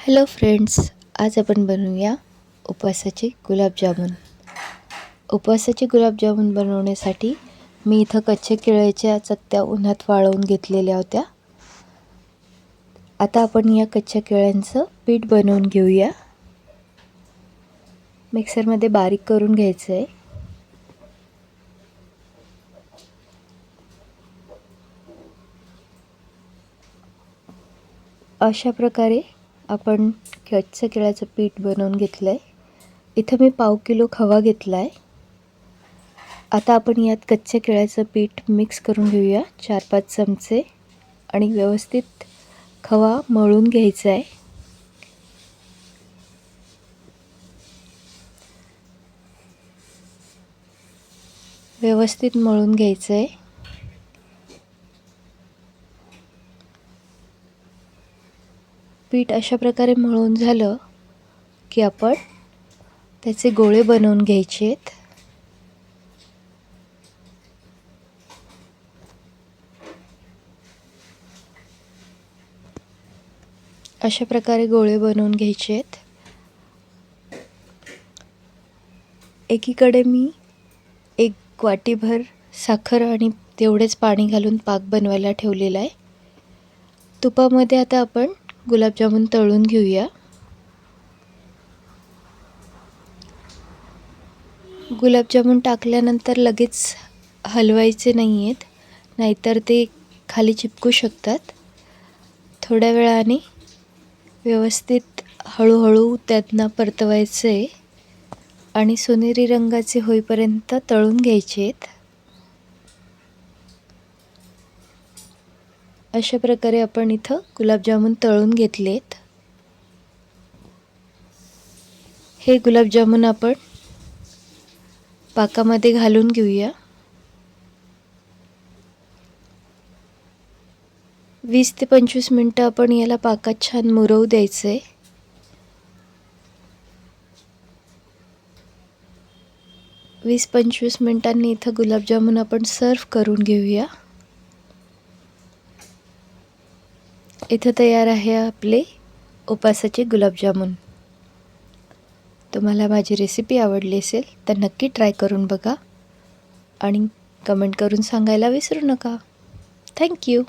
Hello friends आज आपण बनवूया उपवासाचे गुलाबजामुन. उपवासाचे गुलाबजामुन बनवण्यासाठी मी इथं कच्च्या केळ्याच्या चकत्या उन्हात वाळवून घेतलेल्या होत्या. आता आपण या कच्च्या केळ्यांचं पीठ बनवून घेऊया. मिक्सरमध्ये बारीक करून घ्यायचं आहे अशा प्रकारे आपण कच्चं केळ्याचं पीठ बनवून घेतलं आहे इथं मी पाव किलो खवा घेतला आहे आता आपण यात कच्च्या केळ्याचं पीठ मिक्स करून घेऊया. चार पाच चमचे आणि व्यवस्थित खवा मळून घ्यायचा आहे व्यवस्थित मळून घ्यायचं आहे पीठ अशा प्रकारे मळून झालं की आपण त्याचे गोळे बनवून घ्यायचे आहेत अशा प्रकारे गोळे बनवून घ्यायचे आहेत एकीकडे मी एक वाटीभर साखर आणि तेवढेच पाणी घालून पाक बनवायला ठेवलेला आहे. तुपामध्ये आता आपण गुलाबजामुन तळून घेऊया. गुलाबजामुन टाकल्यानंतर लगेच हलवायचे नाही आहेत नाहीतर ते खाली चिपकू शकतात. थोड्या वेळाने व्यवस्थित हळूहळू त्यांना परतवायचं आहे आणि सोनेरी रंगाचे होईपर्यंत तळून घ्यायचे आहेत अशा प्रकारे आपण इथं गुलाबजामुन तळून घेतलेत. हे गुलाबजामुन आपण पाकामध्ये घालून घेऊया. वीस ते पंचवीस मिनटं आपण याला पाकात छान मुरवू द्यायचं आहे वीस पंचवीस मिनटांनी इथं गुलाबजामुन आपण सर्व करून घेऊया. इथं तयार आहे आपले उपासाचे गुलाबजामुन. तुम्हाला माझी रेसिपी आवडली असेल तर नक्की ट्राय करून बघा आणि कमेंट करून सांगायला विसरू नका. थँक्यू